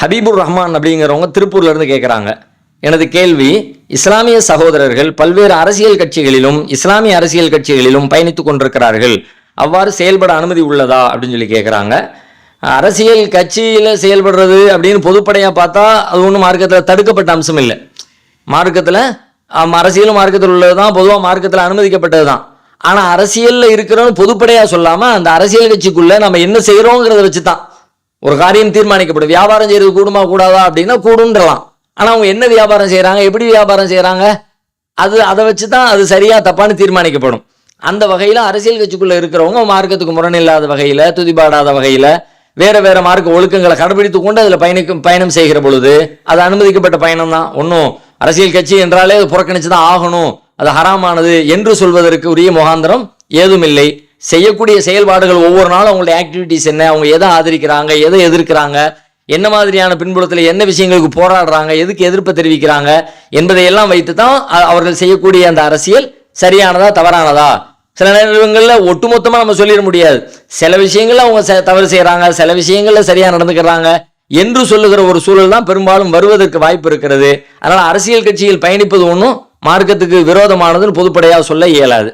ஹபீபுர் ரஹ்மான் அப்படிங்கிறவங்க திருப்பூர்லேருந்து கேட்குறாங்க எனது கேள்வி இஸ்லாமிய சகோதரர்கள் பல்வேறு அரசியல் கட்சிகளிலும் இஸ்லாமிய அரசியல் கட்சிகளிலும் பயணித்துக் கொண்டிருக்கிறார்கள். அவ்வாறு செயல்பட அனுமதி உள்ளதா? அப்படின்னு சொல்லி கேட்குறாங்க அரசியல் கட்சியில் செயல்படுறது அப்படின்னு பொதுப்படையாக பார்த்தா அது ஒன்றும் மார்க்கத்தில் தடுக்கப்பட்ட அம்சம் இல்லை. மார்க்கத்தில் அரசியலும் மார்க்கத்தில் உள்ளது தான் பொதுவாக மார்க்கத்தில் அனுமதிக்கப்பட்டது தான் ஆனால் அரசியலில் இருக்கிறோன்னு பொதுப்படையாக சொல்லாமல் அந்த அரசியல் கட்சிக்குள்ளே நம்ம என்ன செய்கிறோங்கிறத வச்சு தான் ஒரு காரியம் தீர்மானிக்கப்படும். வியாபாரம் செய்கிறது கூடுமா கூடாதா அப்படின்னா கூடுன்றலாம். ஆனால் அவங்க என்ன வியாபாரம் செய்கிறாங்க எப்படி வியாபாரம் செய்கிறாங்க அது அதை வச்சு தான் அது சரியா தப்பான்னு தீர்மானிக்கப்படும். அந்த வகையில் அரசியல் கட்சிக்குள்ளே இருக்கிறவங்க மார்க்கத்துக்கு முரணில்லாத வகையில் துதிபாடாத வகையில் வேற வேற மார்க்க ஒழுக்கங்களை கடைபிடித்து கொண்டு அதில் பயணிக்கும் பயணம் செய்கிற பொழுது அது அனுமதிக்கப்பட்ட பயணம் தான் ஒன்றும் அரசியல் கட்சி என்றாலே அது புறக்கணித்து தான் ஆகணும். அது ஹராமானது என்று சொல்வதற்கு உரிய முகாந்திரம் ஏதும் இல்லை செய்யக்கூடிய செயல்பாடுகள் ஒவ்வொரு நாளும் அவங்களுடைய ஆக்டிவிட்டிஸ் என்ன அவங்க எதை ஆதரிக்கிறாங்க எதை எதிர்க்கிறாங்க என்ன மாதிரியான பின்புலத்தில் என்ன விஷயங்களுக்கு போராடுறாங்க எதுக்கு எதிர்ப்பு தெரிவிக்கிறாங்க என்பதையெல்லாம் வைத்து தான் அவர்கள் செய்யக்கூடிய அந்த அரசியல் சரியானதா தவறானதா? சில நேரங்களில் ஒட்டுமொத்தமாக நம்ம சொல்லிட முடியாது. சில விஷயங்களில் அவங்க தவறு செய்கிறாங்க சில விஷயங்களில் சரியாக நடந்துக்கிறாங்க என்று சொல்லுகிற ஒரு சூழல் தான் பெரும்பாலும் வருவதற்கு வாய்ப்பு இருக்கிறது. அதனால் அரசியல் கட்சியில் பயணிப்பது ஒன்றும் மார்க்கத்துக்கு விரோதமானதுன்னு பொதுப்படையாக சொல்ல இயலாது.